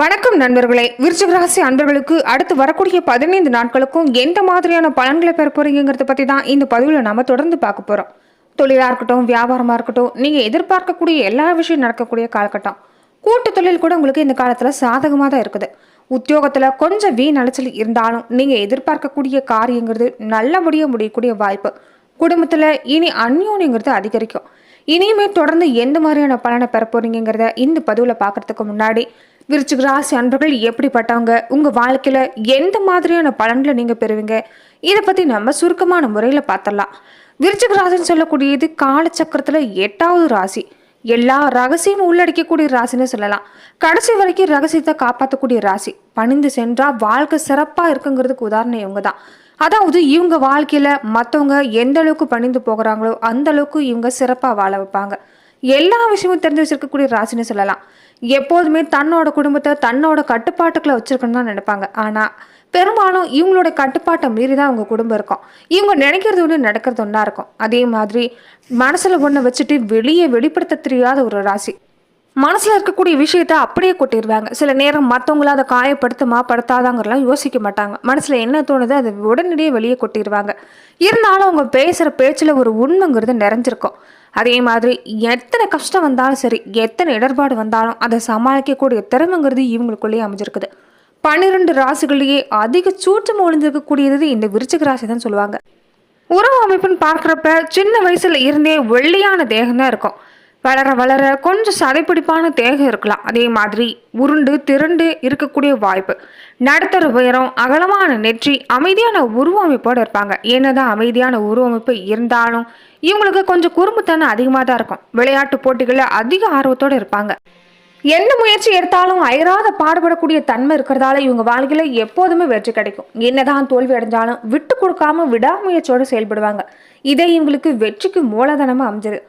வணக்கம் நண்பர்களே. விருச்சிக ராசி அன்பர்களுக்கு அடுத்து வரக்கூடிய பதினைந்து நாட்களுக்கும் எந்த மாதிரியான பலன்களை பெற போறீங்கிறத பற்றி தான் இந்த பதிவில் நாம தொடர்ந்து பார்க்க போகிறோம் தொழிலாக இருக்கட்டும் வியாபாரமாக இருக்கட்டும் நீங்கள் எதிர்பார்க்கக்கூடிய எல்லா விஷயம் நடக்கக்கூடிய காலகட்டம். கூட்டு தொழில் கூட உங்களுக்கு இந்த காலத்தில் சாதகமாக தான் இருக்குது. உத்தியோகத்தில் கொஞ்சம் வீண் அலைச்சல் இருந்தாலும் நீங்கள் எதிர்பார்க்கக்கூடிய காரியங்கிறது நல்லபடியாக முடியக்கூடிய வாய்ப்பு. குடும்பத்தில் இனி அந்யோன்யங்கிறது அதிகரிக்கும். இனியுமே தொடர்ந்து எந்த மாதிரியான பலனை பெற போறீங்கிறத இந்த பதிவில் பார்க்கறதுக்கு முன்னாடி விருச்சிக ராசி அன்பர்கள் எப்படிப்பட்டவங்க? உங்கள் வாழ்க்கையில் எந்த மாதிரியான பலன்களை நீங்கள் பெறுவீங்க? இதை பற்றி நம்ம சுருக்கமான முறையில் பார்த்துடலாம். விருச்சிக ராசின்னு சொல்லக்கூடியது காலச்சக்கரத்தில் எட்டாவது ராசி. எல்லா ரகசியமும் உள்ளடக்கக்கூடிய ராசின்னு சொல்லலாம். கடைசி வரைக்கும் ரகசியத்தை காப்பாற்றக்கூடிய ராசி. பணிந்து சென்றால் வாழ்க்கை சிறப்பாக இருக்குங்கிறதுக்கு உதாரணம் இவங்க தான். அதாவது இவங்க வாழ்க்கையில் மற்றவங்க எந்த அளவுக்கு பணிந்து போகிறாங்களோ அந்த அளவுக்கு இவங்க சிறப்பாக வாழ வைப்பாங்க. எல்லா விஷயமும் தெரிஞ்சு வச்சிருக்கக்கூடிய ராசின்னு சொல்லலாம். எப்போதுமே தன்னோட குடும்பத்தை தன்னோட கட்டுப்பாட்டுக்குள்ளே வச்சிருக்கணும்னு தான் நினைப்பாங்க. ஆனால் பெரும்பாலும் இவங்களோட கட்டுப்பாட்டை மீறி தான் அவங்க குடும்பம் இருக்கும். இவங்க நினைக்கிறது ஒன்று நடக்கிறது ஒன்றா இருக்கும். அதே மாதிரி மனசில் ஒன்றை வச்சுட்டு வெளியே வெளிப்படுத்த தெரியாத ஒரு ராசி. மனசில் இருக்கக்கூடிய விஷயத்த அப்படியே கொட்டிடுவாங்க சில நேரம் மற்றவங்கள அதை காயப்படுத்துமா படுத்தாதாங்கிறலாம் யோசிக்க மாட்டாங்க. மனசில் என்ன தோணுதோ அதை உடனடியே வெளியே கொட்டிடுவாங்க இருந்தாலும் அவங்க பேசுகிற பேச்சில் ஒரு உண்மைங்கிறது நிறைஞ்சிருக்கும். அதே மாதிரி எத்தனை கஷ்டம் வந்தாலும் சரி எத்தனை இடர்பாடு வந்தாலும் அதை சமாளிக்கக்கூடிய திறமைங்கிறது இவங்களுக்குள்ளேயே அமைஞ்சிருக்குது. பன்னிரெண்டு ராசிகள்லேயே அதிக சூற்றம் ஒளிஞ்சிருக்கக்கூடியது இந்த விருச்சிக ராசி தான் சொல்லுவாங்க. உறவு அமைப்புன்னு பார்க்குறப்ப சின்ன வயசில் இருந்தே வெள்ளையான தேகம் தான் இருக்கும். வளர வளர கொஞ்சம் சதைப்பிடிப்பான தேகம் இருக்கலாம். அதே மாதிரி உருண்டு திரண்டு இருக்கக்கூடிய வாய்ப்பு. நடுத்தர உயரம் அகலமான நெற்றி அமைதியான உருவமைப்போடு இருப்பாங்க. என்னதான் அமைதியான உருவமைப்பு இருந்தாலும் இவங்களுக்கு கொஞ்சம் குறும்புத்தனம் அதிகமாக தான் இருக்கும். விளையாட்டு போட்டிகளில் அதிக ஆர்வத்தோடு இருப்பாங்க. எந்த முயற்சி எடுத்தாலும் அயராத பாடுபடக்கூடிய தன்மை இருக்கிறதால இவங்க வாழ்க்கையில் எப்போதுமே வெற்றி கிடைக்கும். என்னதான் தோல்வி அடைஞ்சாலும் விட்டு கொடுக்காம விடாமுயற்சியோடு செயல்படுவாங்க. இதை இவங்களுக்கு வெற்றிக்கு மூலதனமாக அமைஞ்சது.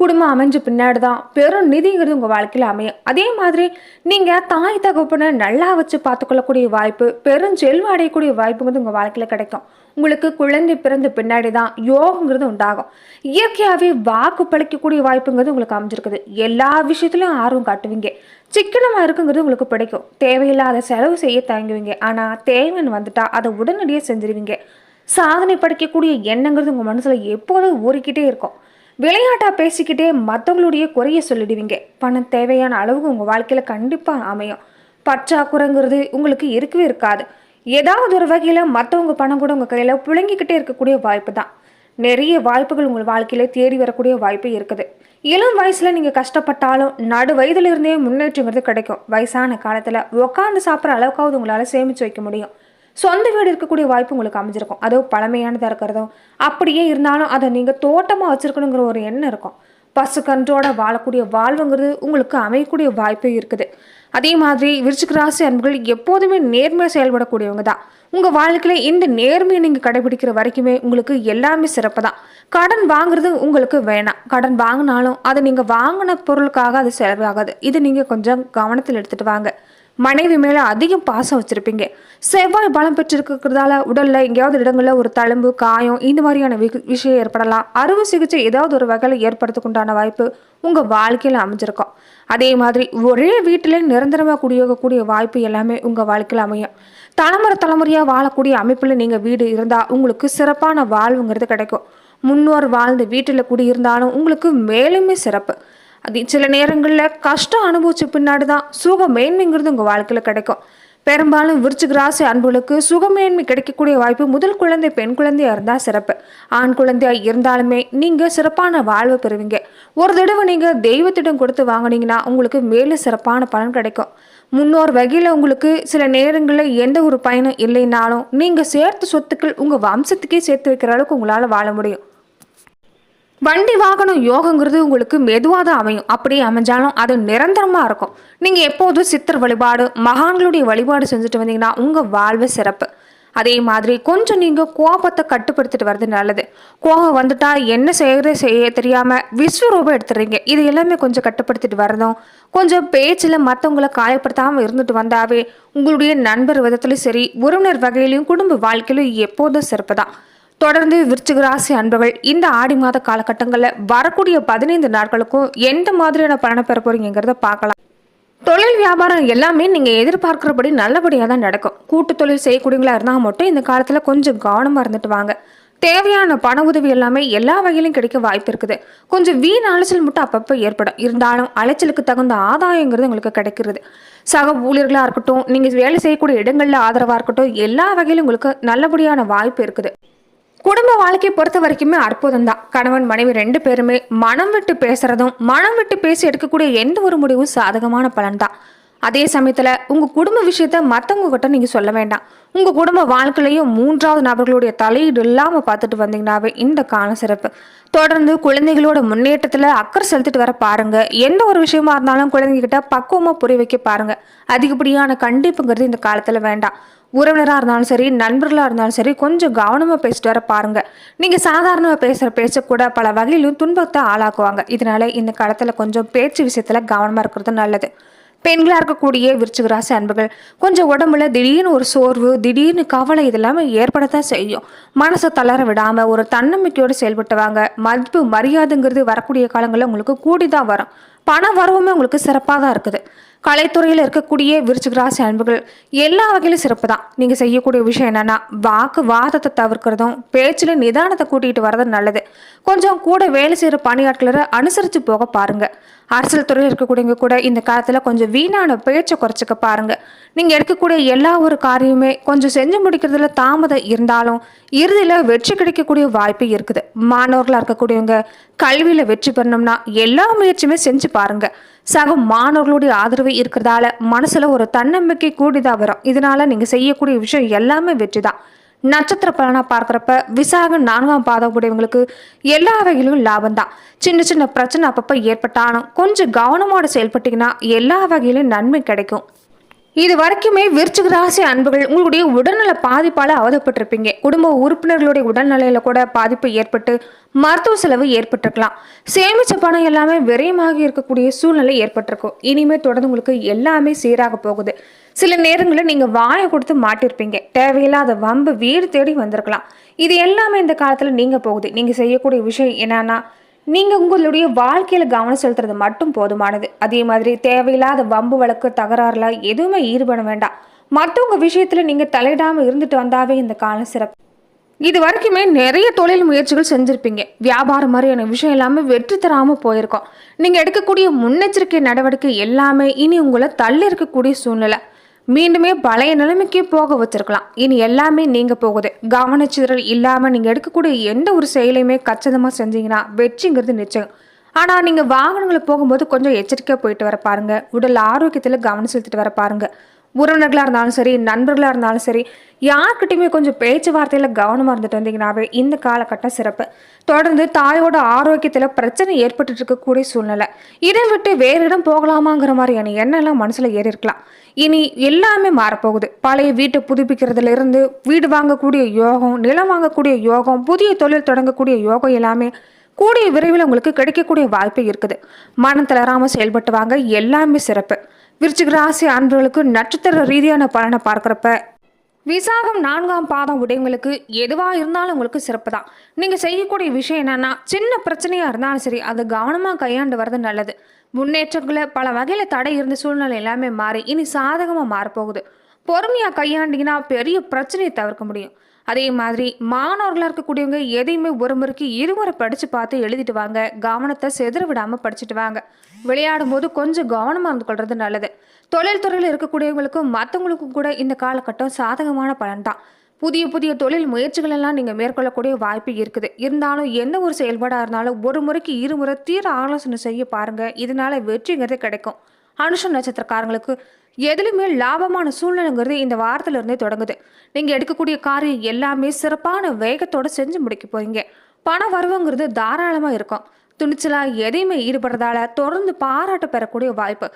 குடும்பம் அமைஞ்ச பின்னாடி தான் பெரும் நிதிங்கிறது உங்கள் வாழ்க்கையில் அமையும். அதே மாதிரி நீங்கள் தாய் தகப்பனை நல்லா வச்சு பார்த்துக்கொள்ளக்கூடிய வாய்ப்பு பெரும் செல்வம் அடையக்கூடிய வாய்ப்புங்கிறது உங்கள் வாழ்க்கையில் கிடைக்கும். உங்களுக்கு குழந்தை பிறந்த பின்னாடி தான் யோகங்கிறது உண்டாகும். இயற்கையாகவே வாக்கு பழிக்கக்கூடிய வாய்ப்புங்கிறது உங்களுக்கு அமைஞ்சிருக்குது. எல்லா விஷயத்துலையும் ஆர்வம் காட்டுவீங்க. சிக்கனமாக இருக்குங்கிறது உங்களுக்கு பிடிக்கும். தேவையில்லாத செலவு செய்ய தயங்குவீங்க. ஆனால் தேவைன்னு வந்துட்டால் அதை உடனடியாக செஞ்சிருவீங்க. சாதனை படைக்கக்கூடிய எண்ணங்கிறது உங்கள் மனசில் எப்போதும் ஊறிக்கிட்டே இருக்கும். விளையாட்டாக பேசிக்கிட்டே மற்றவங்களுடைய குறைய சொல்லிடுவீங்க. பணம் தேவையான அளவுக்கு உங்கள் வாழ்க்கையில் கண்டிப்பாக அமையும். பற்றாக்குறைங்கிறது உங்களுக்கு இருக்கவே இருக்காது. ஏதாவது ஒரு வகையில் மற்றவங்க பணம் கூட உங்கள் கையில் புழங்கிக்கிட்டே இருக்கக்கூடிய வாய்ப்பு தான். நிறைய வாய்ப்புகள் உங்கள் வாழ்க்கையில் தேடி வரக்கூடிய வாய்ப்பு இருக்குது. இளம் வயசில் நீங்கள் கஷ்டப்பட்டாலும் நடு வயதுலேருந்தே முன்னேற்றங்கிறது கிடைக்கும். வயசான காலத்தில் உட்காந்து சாப்பிட்ற அளவுக்காவது உங்களால் சேமித்து வைக்க முடியும். சொந்த வீடு இருக்கக்கூடிய வாய்ப்பு உங்களுக்கு அமைஞ்சிருக்கும். அதோ பழமையானதாக இருக்கிறதோ அப்படியே இருந்தாலும் அதை நீங்கள் தோட்டமாக வச்சுருக்கணுங்கிற ஒரு எண்ணம் இருக்கும். பசு கன்றோட வாழக்கூடிய வாழ்வுங்கிறது உங்களுக்கு அமையக்கூடிய வாய்ப்பு இருக்குது. அதே மாதிரி விருச்சிக ராசி அன்புகள் எப்போதுமே நேர்மையாக செயல்படக்கூடியவங்க தான். உங்கள் வாழ்க்கையில் இந்த நேர்மையை நீங்கள் கடைபிடிக்கிற வரைக்குமே உங்களுக்கு எல்லாமே சிறப்பு தான் கடன் வாங்குறது உங்களுக்கு வேணாம். கடன் வாங்கினாலும் அதை நீங்கள் வாங்கின பொருளுக்காக அது செலவாகாது. இது நீங்கள் கொஞ்சம் கவனத்தில் எடுத்துகிட்டு வாங்க. மனைவி மேலே அதிகம் பாசம் வச்சுருப்பீங்க. செவ்வாய் பலம் பெற்றிருக்கிறதால உடலில் எங்கேயாவது இடங்களில் ஒரு தழும்பு காயம் இந்த மாதிரியான வி விஷயம் ஏற்படலாம். அறுவை சிகிச்சை ஏதாவது ஒரு வகையில் ஏற்படுறதுக்குண்டான வாய்ப்பு உங்கள் வாழ்க்கையில் அமைஞ்சிருக்கும். அதே மாதிரி ஒரே வீட்டிலே நிரந்தரமாக குடியோகக்கூடிய வாய்ப்பு எல்லாமே உங்கள் வாழ்க்கையில் அமையும். தலைமுறை தலைமுறையாக வாழக்கூடிய அமைப்பில் நீங்கள் வீடு இருந்தால் உங்களுக்கு சிறப்பான வாழ்வுங்கிறது கிடைக்கும். முன்னோர் வாழ்ந்த வீட்டில் குடியிருந்தாலும் உங்களுக்கு மேலுமே சிறப்பு. அது சில நேரங்களில் கஷ்டம் அனுபவிச்ச பின்னாடி தான் சுகமேன்மைங்கிறது உங்கள் வாழ்க்கையில் கிடைக்கும். பெரும்பாலும் விருச்சிக ராசி அன்புகளுக்கு சுகமேன்மை கிடைக்கக்கூடிய வாய்ப்பு முதல் குழந்தை பெண் குழந்தையாக இருந்தால் சிறப்பு. ஆண் குழந்தையாக இருந்தாலுமே நீங்கள் சிறப்பான வாழ்வு பெறுவீங்க. ஒரு தடவை நீங்கள் தெய்வத்திடம் கொடுத்து வாங்கினீங்கன்னா உங்களுக்கு மேலும் சிறப்பான பலன் கிடைக்கும். முன்னோர் வகையில் உங்களுக்கு சில நேரங்களில் எந்த ஒரு பயனும் இல்லைனாலும் நீங்கள் சேர்த்த சொத்துக்கள் உங்கள் வம்சத்துக்கே சேர்த்து வைக்கிற அளவுக்கு உங்களால் வாழ முடியும். வண்டி வாகனம் யோகங்கிறது உங்களுக்கு மெதுவாக தான் அமையும். அப்படியே அமைஞ்சாலும் அது நிரந்தரமாக இருக்கும். நீங்கள் எப்போதும் சித்தர் வழிபாடு மகான்களுடைய வழிபாடு செஞ்சுட்டு வந்தீங்கன்னா உங்கள் வாழ்வு சிறப்பு. அதே மாதிரி கொஞ்சம் நீங்கள் கோபத்தை கட்டுப்படுத்திட்டு வர்றது நல்லது. கோபம் வந்துட்டா என்ன செய்யறது செய்ய தெரியாமல் விஸ்வரூபம் எடுத்துடுறீங்க இது எல்லாமே கொஞ்சம் கட்டுப்படுத்திட்டு வரதும் கொஞ்சம் பேச்சில் மற்றவங்கள காயப்படுத்தாமல் இருந்துட்டு வந்தாவே உங்களுடைய நண்பர் விதத்துலையும் சரி உறவினர் வகையிலையும் குடும்ப வாழ்க்கையிலும் எப்போதும் சிறப்பு தான் தொடர்ந்து விருச்சிக ராசி அன்பர்கள் இந்த ஆடி மாத காலகட்டங்களில் வரக்கூடிய பதினைந்து நாட்களுக்கும் எந்த மாதிரியான பலனை பெற போறீங்கிறத பார்க்கலாம். தொழில் வியாபாரம் எல்லாமே நீங்கள் எதிர்பார்க்குறபடி நல்லபடியாக தான் நடக்கும். கூட்டு தொழில் செய்யக்கூடியங்களா இருந்தால் மட்டும் இந்த காலத்தில் கொஞ்சம் கவனமாக இருந்துட்டு வாங்க. தேவையான பண உதவி எல்லாமே எல்லா வகையிலும் கிடைக்க வாய்ப்பு இருக்குது. கொஞ்சம் வீண் அலைச்சல் மட்டும் அப்பப்போ ஏற்படும். இருந்தாலும் அலைச்சலுக்கு தகுந்த ஆதாயங்கிறது உங்களுக்கு கிடைக்கிறது. சக ஊழியர்களாக இருக்கட்டும் நீங்கள் வேலை செய்யக்கூடிய இடங்களில் ஆதரவாக இருக்கட்டும் எல்லா வகையிலும் உங்களுக்கு நல்லபடியான வாய்ப்பு இருக்குது. குடும்ப வாழ்க்கையை பொறுத்த வரைக்குமே அற்புதம் தான் கணவன் மனைவி ரெண்டு பேருமே மனம் விட்டு பேசுறதும் மனம் விட்டு பேசி எடுக்கக்கூடிய எந்த ஒரு முடிவும் சாதகமான பலன் தான் அதே சமயத்தில் உங்கள் குடும்ப விஷயத்த மற்றவங்க கிட்ட நீங்கள் சொல்ல வேண்டாம். உங்கள் குடும்ப வாழ்க்கையிலையும் மூன்றாவது நபர்களுடைய தலையீடு இல்லாமல் பார்த்துட்டு வந்தீங்கன்னாவே இந்த காலம் சிறப்பு. தொடர்ந்து குழந்தைகளோட முன்னேற்றத்தில் அக்கறை செலுத்திட்டு வர பாருங்க. எந்த ஒரு விஷயமா இருந்தாலும் குழந்தைங்க பக்குவமாக புரிய வைக்க பாருங்க. அதிகப்படியான கண்டிப்புங்கிறது இந்த காலத்தில் வேண்டாம். உறவினராக இருந்தாலும் சரி நண்பர்களாக இருந்தாலும் சரி கொஞ்சம் கவனமாக பேசிட்டு வர பாருங்க. நீங்கள் சாதாரணமாக பேசுகிற பேச்ச கூட பல வகையிலும் துன்பத்தை ஆளாக்குவாங்க. இதனால இந்த காலத்தில் கொஞ்சம் பேச்சு விஷயத்தில் கவனமாக இருக்கிறது நல்லது. பெண்களாக இருக்கக்கூடிய விருச்சிக ராசி அன்புகள் கொஞ்சம் உடம்புல திடீர்னு ஒரு சோர்வு திடீர்னு கவலை இதெல்லாமே ஏற்படத்தான் செய்யும். மனசை தளர விடாமல் ஒரு தன்னம்பிக்கையோடு செயல்பட்டுவாங்க மதிப்பு மரியாதைங்கிறது வரக்கூடிய காலங்களில் உங்களுக்கு கூடி தான் வரும். பண வரவுமே உங்களுக்கு சிறப்பாக தான் இருக்குது. கலைத்துறையில் இருக்கக்கூடிய விருச்சிக ராசி அன்புகள் எல்லா வகையிலும் சிறப்பு தான். நீங்கள் செய்யக்கூடிய விஷயம் என்னென்னா வாக்கு வாதத்தை தவிர்க்கிறதும் பேச்சில் நிதானத்தை கூட்டிகிட்டு வர்றது நல்லது. கொஞ்சம் கூட வேலை செய்கிற பணியாட்களை அனுசரித்து போக பாருங்கள் அரசியல் துறையில் இருக்கக்கூடியவங்க கூட இந்த காலத்தில் கொஞ்சம் வீணான பேச்சை குறைச்சிக்க பாருங்கள் நீங்கள் எடுக்கக்கூடிய எல்லா ஒரு காரியமே கொஞ்சம் செஞ்சு முடிக்கிறதுல தாமதம் இருந்தாலும் இறுதியில் வெற்றி கிடைக்கக்கூடிய வாய்ப்பு இருக்குது. மாணவர்களாக இருக்கக்கூடியவங்க கல்வியில் வெற்றி பெறணும்னா எல்லா முயற்சியுமே செஞ்சு பாருங்கள் சக மாணவர்களுடைய ஆதரவு இருக்கிறதால மனசில் ஒரு தன்னம்பிக்கை கூடிதான் வரும். இதனால நீங்கள் செய்யக்கூடிய விஷயம் எல்லாமே வெற்றி தான். நட்சத்திர பலனாக பார்க்குறப்ப விசாகம் நான்காம் பாதம் கூடியவங்களுக்கு எல்லா வகையிலும் லாபம் தான். சின்ன சின்ன பிரச்சனை அப்பப்போ ஏற்பட்டாலும் கொஞ்சம் கவனமோட செயல்பட்டீங்கன்னா எல்லா வகையிலும் நன்மை கிடைக்கும். இது வரைக்குமே விருச்சிக ராசி அன்புகள் உங்களுடைய உடல்நல பாதிப்பால் அவதப்பட்டிருப்பீங்க. குடும்ப உறுப்பினர்களுடைய உடல்நிலையில கூட பாதிப்பு ஏற்பட்டு மருத்துவ செலவு ஏற்பட்டிருக்கலாம். சேமிச்ச பணம் எல்லாமே விரயமாக இருக்கக்கூடிய சூழ்நிலை ஏற்பட்டிருக்கும். இனிமே தொடர்ந்து உங்களுக்கு எல்லாமே சீராக போகுது. சில நேரங்களில் நீங்கள் வாயை கொடுத்து மாட்டிருப்பீங்க. தேவையில்லாத வம்பு வீடு தேடி வந்திருக்கலாம். இது எல்லாமே இந்த காலத்தில் நீங்கள் போகுது. நீங்கள் செய்யக்கூடிய விஷயம் என்னன்னா நீங்கள் உங்களுடைய வாழ்க்கையில் கவனம் செலுத்துறது மட்டும் போதுமானது. அதே மாதிரி தேவையில்லாத வம்பு வழக்கு தகராறுல எதுவுமே ஈடுபட வேண்டாம். மற்றவங்க விஷயத்தில் நீங்கள் தலையிடாமல் இருந்துட்டு வந்தாவே இந்த காலம் சிறப்பு. இது வரைக்குமே நிறைய தொழில் முயற்சிகள் செஞ்சுருப்பீங்க. வியாபாரம் மாதிரியான விஷயம் எல்லாமே வெற்றி தராமல் போயிருக்கோம். நீங்கள் எடுக்கக்கூடிய முன்னெச்சரிக்கை நடவடிக்கை எல்லாமே இனி உங்களை தள்ளி இருக்கக்கூடிய சூழ்நிலை. மீண்டுமே பழைய நிலைமைக்கே போக வச்சிருக்கலாம் இனி எல்லாமே நீங்க போகுது. கவனச்சிதறல் இல்லாம நீங்க எடுக்கக்கூடிய எந்த ஒரு செயலையுமே கச்சிதமா செஞ்சீங்கன்னா வெற்றிங்கிறது நிச்சயம். ஆனால் நீங்கள் வாகனங்களை போகும்போது கொஞ்சம் எச்சரிக்கையாக போயிட்டு வர பாருங்கள் உடல் ஆரோக்கியத்தில் கவனம் செலுத்திட்டு வர பாருங்கள் உறவினர்களாக இருந்தாலும் சரி நண்பர்களாக இருந்தாலும் சரி யார்கிட்டையுமே கொஞ்சம் பேச்சுவார்த்தையில் கவனமாக இருந்துட்டு வந்தீங்கன்னாவே இந்த காலகட்டம் சிறப்பு. தொடர்ந்து தாயோட ஆரோக்கியத்தில் பிரச்சனை ஏற்பட்டு இருக்கக்கூடிய சூழ்நிலை. இடம் விட்டு வேறு இடம் போகலாமாங்கிற மாதிரியான எண்ணெல்லாம் மனசில் ஏறி இருக்கலாம். இனி எல்லாமே மாறப்போகுது. பழைய வீட்டை புதுப்பிக்கிறதுல இருந்து வீடு வாங்கக்கூடிய யோகம் நிலம் வாங்கக்கூடிய யோகம் புதிய தொழில் தொடங்கக்கூடிய யோகம் எல்லாமே கூடிய விரைவில் உங்களுக்கு கிடைக்கக்கூடிய வாய்ப்பு இருக்குது. மனம் தளராமல் செயல்பட்டு வாங்க எல்லாமே சிறப்பு. விருச்சிக ராசி அன்பர்களுக்கு நட்சத்திர ரீதியான பலனை பார்க்குறப்ப விசாகம் நான்காம் பாதம் உடையவங்களுக்கு எதுவாக இருந்தாலும் உங்களுக்கு சிறப்பு தான். நீங்கள் செய்யக்கூடிய விஷயம் என்னன்னா சின்ன பிரச்சனையாக இருந்தாலும் சரி அதை கவனமாக கையாண்டு வர்றது நல்லது. முன்னேற்றங்களை பல வகையில் தடை இருந்த சூழ்நிலை எல்லாமே மாறி இனி சாதகமாக மாறப்போகுது. பொறுமையாக கையாண்டிங்கன்னா பெரிய பிரச்சனையை தவிர்க்க முடியும். அதே மாதிரி மாணவர்களாக இருக்கக்கூடியவங்க எதையுமே ஒரு முறைக்கு இருமுறை படித்து பார்த்து எழுதிட்டு வாங்க. கவனத்தை செதற விடாமல் படிச்சுட்டு வாங்க. விளையாடும் போது கொஞ்சம் கவனமாக இருந்து கொள்வது நல்லது. தொழில்துறையில் இருக்கக்கூடியவங்களுக்கும் மற்றவங்களுக்கும் கூட இந்த காலகட்டம் சாதகமான பலன் தான் புதிய புதிய தொழில் முயற்சிகள் எல்லாம் நீங்கள் மேற்கொள்ளக்கூடிய வாய்ப்பு இருக்குது. இருந்தாலும் எந்த ஒரு செயல்பாடாக இருந்தாலும் ஒரு முறைக்கு இருமுறை தீர ஆலோசனை செய்ய பாருங்கள் இதனால வெற்றிங்கிறது கிடைக்கும். அனுஷ நட்சத்திரக்காரங்களுக்கு எதுலையுமே லாபமான சூழ்நிலைங்கிறது இந்த வாரத்திலிருந்தே தொடங்குது. நீங்கள் எடுக்கக்கூடிய காரியம் எல்லாமே சிறப்பான வேகத்தோடு செஞ்சு முடிக்க போகிறீங்க பண வரவுங்கிறது தாராளமாக இருக்கும். துணிச்சலாக எதையுமே ஈடுபடுறதால தொடர்ந்து பாராட்டு பெறக்கூடிய வாய்ப்பு.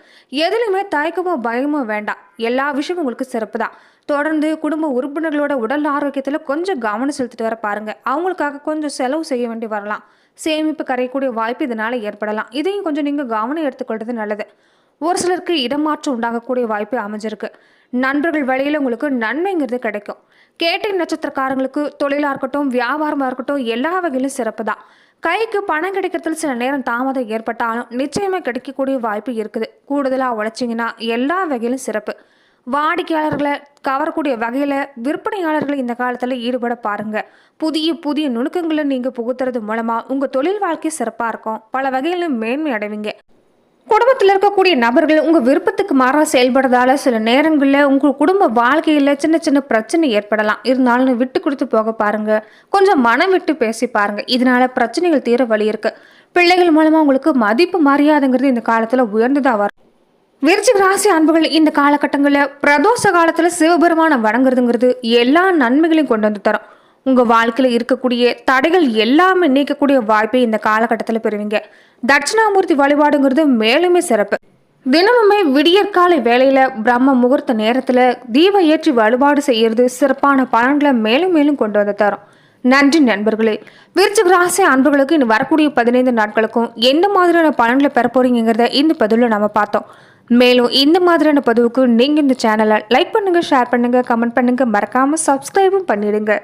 எதுலையுமே தயக்கமோ பயமோ வேண்டாம். எல்லா விஷயமும் உங்களுக்கு சிறப்பு தான். தொடர்ந்து குடும்ப உறுப்பினர்களோட உடல் ஆரோக்கியத்தில் கொஞ்சம் கவனம் செலுத்திட்டு வர பாருங்க. அவங்களுக்காக கொஞ்சம் செலவு செய்ய வேண்டி வரலாம். சேமிப்பு கரையக்கூடிய வாய்ப்பு இதனால் ஏற்படலாம். இதையும் கொஞ்சம் நீங்கள் கவனம் எடுத்துக்கொள்வது நல்லது. ஒரு சிலருக்கு இடமாற்றம் உண்டாகக்கூடிய வாய்ப்பு அமைஞ்சிருக்கு. நண்பர்கள் வழியில் உங்களுக்கு நன்மைங்கிறது கிடைக்கும். கேட்டை நட்சத்திரக்காரங்களுக்கு தொழிலாக இருக்கட்டும் வியாபாரமாக இருக்கட்டும் எல்லா வகையிலும் சிறப்பு தான். கைக்கு பணம் கிடைக்கிறதுல சில நேரம் தாமதம் ஏற்பட்டாலும் நிச்சயமாக கிடைக்கக்கூடிய வாய்ப்பு இருக்குது. கூடுதலாக உழைச்சிங்கன்னா எல்லா வகையிலும் சிறப்பு. வாடிக்கையாளர்களை கவரக்கூடிய வகையில் விற்பனையாளர்களை இந்த காலத்தில் ஈடுபட பாருங்கள் புதிய புதிய நுணுக்கங்களை நீங்கள் புகுத்துறது மூலமாக உங்கள் தொழில் வாழ்க்கை சிறப்பாக இருக்கும். பல வகையிலும் மேன்மை அடைவீங்க. குடும்பத்தில் இருக்கக்கூடிய நபர்கள் உங்கள் விருப்பத்துக்கு மாறாக செயல்படுறதால சில நேரங்களில் உங்கள் குடும்ப வாழ்க்கையில் சின்ன சின்ன பிரச்சனை ஏற்படலாம். இருந்தாலும் விட்டு கொடுத்து போக பாருங்கள் கொஞ்சம் மனம் விட்டு பேசி பாருங்கள் இதனால பிரச்சனைகள் தீர வழி இருக்குது பிள்ளைகள் மூலமாக உங்களுக்கு மதிப்பு மரியாதைங்கிறது இந்த காலத்தில் உயர்ந்ததாக வரும். விருச்சிக ராசி அன்புகள் இந்த காலகட்டங்களில் பிரதோஷ காலத்தில் சிவபெருமானை வணங்குறதுங்கிறது எல்லா நன்மைகளையும் கொண்டு வந்து தரும். உங்கள் வாழ்க்கையில் இருக்கக்கூடிய தடைகள் எல்லாமே நீக்கக்கூடிய வாய்ப்பை இந்த காலகட்டத்தில் பெறுவீங்க. தட்சிணாமூர்த்தி வழிபாடுங்கிறது மேலுமே சிறப்பு. தினமுமே விடியற்காலை வேலையில் பிரம்ம முகூர்த்த நேரத்தில் தீப ஏற்றி வழிபாடு செய்கிறது சிறப்பான பலன்களை மேலும் மேலும் கொண்டு வந்து தரும். நன்றி நண்பர்களே. விருச்சிக ராசி அன்பர்களுக்கு இனி வரக்கூடிய பதினைந்து நாட்களுக்கும் எந்த மாதிரியான பலன்களை பெற போறீங்கிறத இந்த பதிவில் நம்ம பார்த்தோம். மேலும் இந்த மாதிரியான பதிவுக்கு நீங்கள் இந்த சேனலை லைக் பண்ணுங்கள் ஷேர் பண்ணுங்கள் கமெண்ட் பண்ணுங்கள் மறக்காமல் சப்ஸ்கிரைபும் பண்ணிடுங்க.